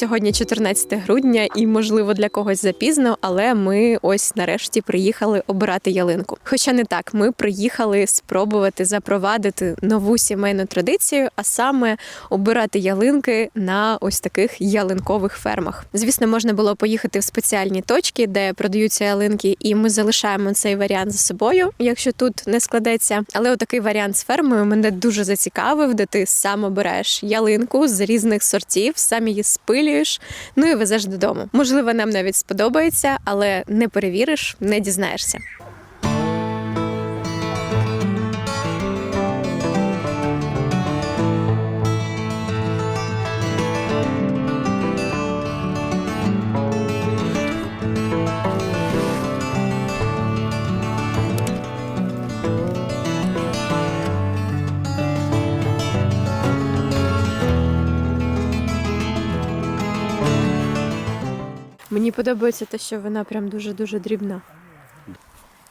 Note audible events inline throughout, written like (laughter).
Сьогодні 14 грудня, і можливо для когось запізно, але ми ось нарешті приїхали обирати ялинку. Хоча не так, ми приїхали спробувати запровадити нову сімейну традицію, а саме обирати ялинки на ось таких ялинкових фермах. Звісно, можна було поїхати в спеціальні точки, де продаються ялинки, і ми залишаємо цей варіант за собою, якщо тут не складеться. Але отакий варіант з фермою мене дуже зацікавив, де ти сам обираєш ялинку з різних сортів, сам її спилюєш, ну і везеш додому. Можливо, нам навіть сподобається, але не перевіриш, не дізнаєшся. Мені подобається те, що вона прям дуже-дуже дрібна.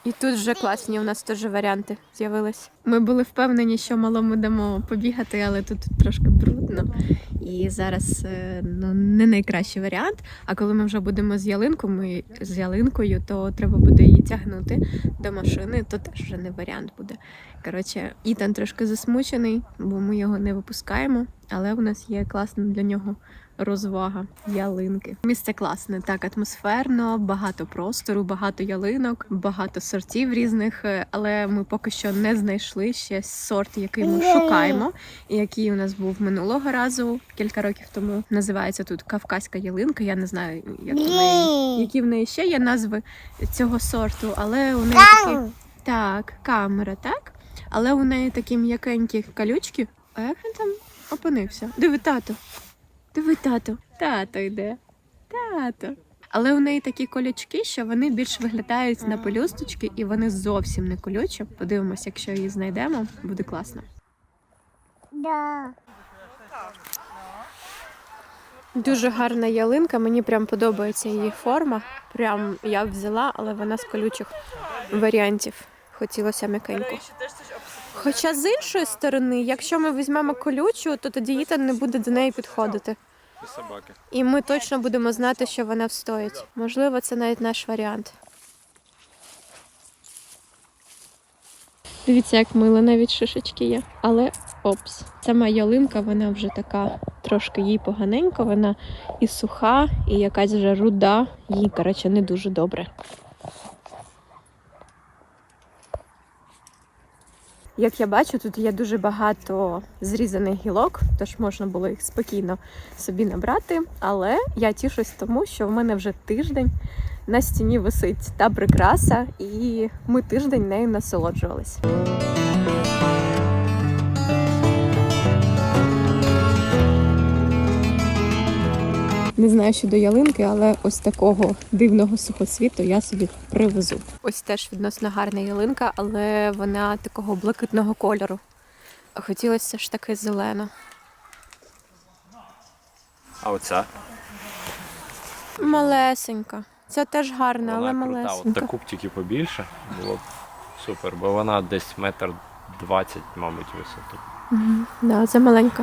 І тут вже класні у нас теж варіанти з'явились. Ми були впевнені, що малому дамо побігати, але тут трошки брудно. І зараз е, ну, не найкращий варіант. А коли ми вже будемо з ялинкою, з ялинкою, то треба буде її тягнути до машини, то теж вже не варіант буде. Коротше, Ітан трошки засмучений, бо ми його не випускаємо, але в нас є класна для нього розвага ялинки. Місце класне, так атмосферно, багато простору, багато ялинок, багато сортів різних. е, Але ми поки що не знайшли ще сорт, який ми шукаємо, і який у нас був минулого разу, кілька років тому. Називається тут Кавказька ялинка. Я не знаю, як в неї, які в неї ще є назви цього сорту, але у неї такі так, камера, так. Але у неї такі м'якенькі колючки. А як він там опинився? Диви, тато. Диви, тато. Тато йде. Тато. Але у неї такі колючки, що вони більш виглядають на пелюсточки, і вони зовсім не колючі. Подивимось, якщо її знайдемо, буде класно. Да. Дуже гарна ялинка, мені прям подобається її форма. Прям я б взяла, але вона з колючих варіантів. Хотілося м'якеньку. Хоча з іншої сторони, якщо ми візьмемо колючу, то тоді Ітан не буде до неї підходити. І собаки. І ми точно будемо знати, що вона встоїть. Можливо, це навіть наш варіант. Дивіться, як мило, навіть шишечки є. Але опс, сама ялинка, вона вже така трошки їй поганенько, вона і суха, і якась вже руда. Їй, коротше, не дуже добре. Як я бачу, тут є дуже багато зрізаних гілок, тож можна було їх спокійно собі набрати. Але я тішусь тому, що в мене вже тиждень на стіні висить та прикраса, і ми тиждень нею насолоджувались. Не знаю щодо ялинки, але ось такого дивного сухоцвіту я собі привезу. Ось теж відносно гарна ялинка, але вона такого блакитного кольору. Хотілося ж таки зелено. А оця? Малесенька. Це теж гарна, але Вона крута. От малесенька. таку б тільки побільше було б супер, бо вона десь метр двадцять, мабуть, висоту. Да, це.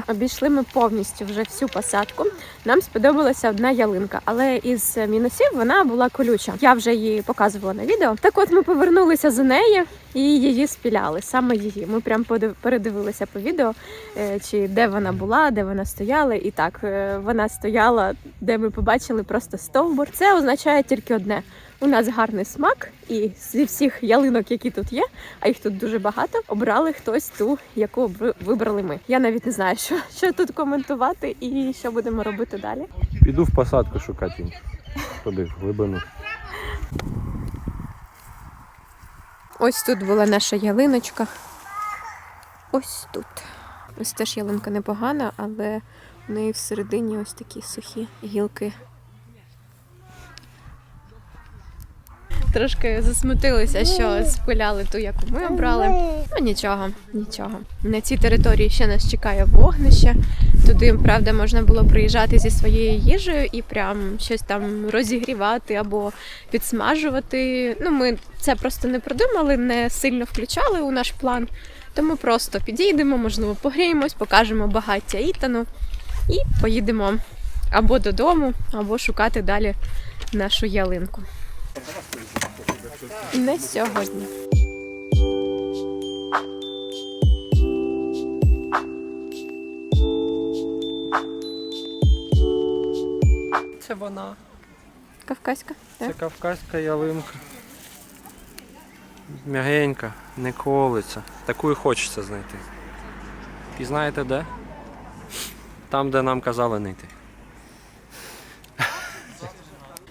Обійшли ми повністю вже всю посадку. Нам сподобалася одна ялинка, але із мінусів вона була колюча. Я вже її показувала на відео. Так от ми повернулися за нею і її спіляли. Саме її. Ми прям передивилися по відео, е, чи де вона була, де вона стояла. І так, е, вона стояла, де ми побачили просто стовбур. Це означає тільки одне. У нас гарний смак, і зі всіх ялинок, які тут є, а їх тут дуже багато, обрали хтось ту, яку ви- вибрали ми. Я навіть не знаю, що, що тут коментувати і що будемо робити далі. Піду в посадку шукати. Туди, в глибину. Ось тут була наша ялиночка. Ось тут. Ось теж ялинка непогана, але в неї всередині ось такі сухі гілки. Трошки засмутилися, що спиляли ту, яку ми обрали. Ну нічого, нічого. На цій території ще нас чекає вогнище. Туди, правда, можна було приїжджати зі своєю їжею і прям щось там розігрівати або підсмажувати. Ну, ми це просто не придумали, не сильно включали у наш план. Тому просто підійдемо, можливо, погріємось, покажемо багаття Ітану і поїдемо або додому, або шукати далі нашу ялинку. Не сьогодні. Це вона. Кавказька. Це Так? кавказька ялинка. М'ягенька, не колиться. Таку і хочеться знайти. І знаєте де? Там, де нам казали не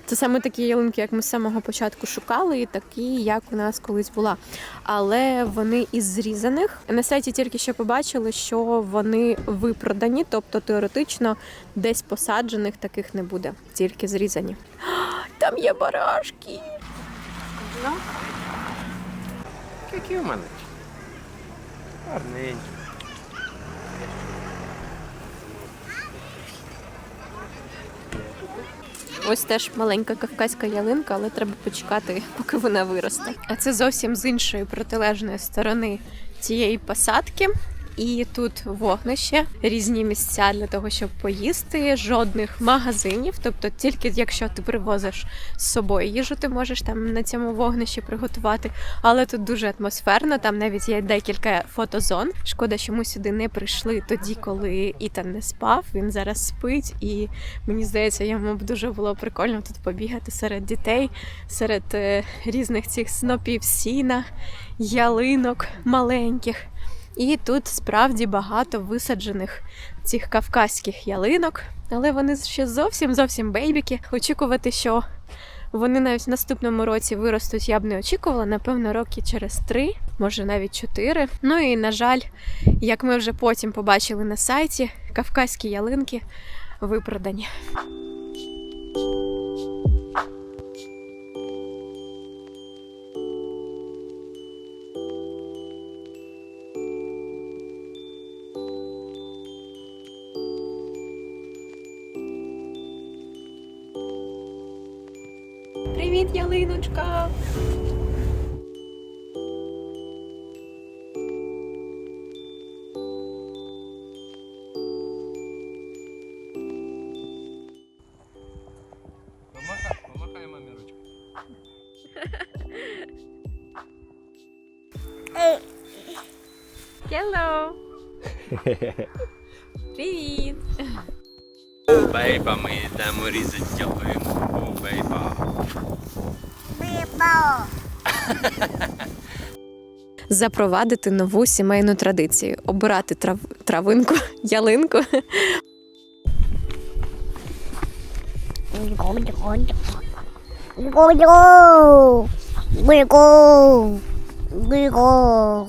Це саме такі ялинки, як ми з самого початку шукали, і такі, як у нас колись була. Але вони із зрізаних. На сайті тільки що побачили, що вони випродані, тобто теоретично десь посаджених таких не буде, тільки зрізані. (gasps) Там є барашки. Які у мене? Гарненькі. Ось теж маленька кавказька ялинка, але треба почекати, (laughs) поки вона виросте. А це зовсім з іншої протилежної сторони цієї посадки. І тут вогнище, різні місця для того, щоб поїсти, жодних магазинів. Тобто, тільки якщо ти привозиш з собою їжу, ти можеш там на цьому вогнищі приготувати. Але тут дуже атмосферно, там навіть є декілька фотозон. Шкода, що ми сюди не прийшли тоді, коли Ітан не спав. Він зараз спить, і мені здається, йому б дуже було прикольно тут побігати серед дітей, серед е, різних цих снопів сіна, ялинок маленьких. І тут справді багато висаджених цих кавказьких ялинок, але вони ще зовсім зовсім бейбіки. Очікувати, що вони навіть в наступному році виростуть, я б не очікувала. Напевно, роки через три, може навіть чотири. Ну і на жаль, як ми вже потім побачили на сайті, кавказькі ялинки випродані. Привіт, ялиночка! Помахай мамі ручку. (laughs) Hello! Привіт! Бейба, ми йдемо різати ялинку. Бейба. (laughs) Запровадити нову сімейну традицію обирати трав... травинку, (laughs) ялинку Гулю. Гулю. Гулю.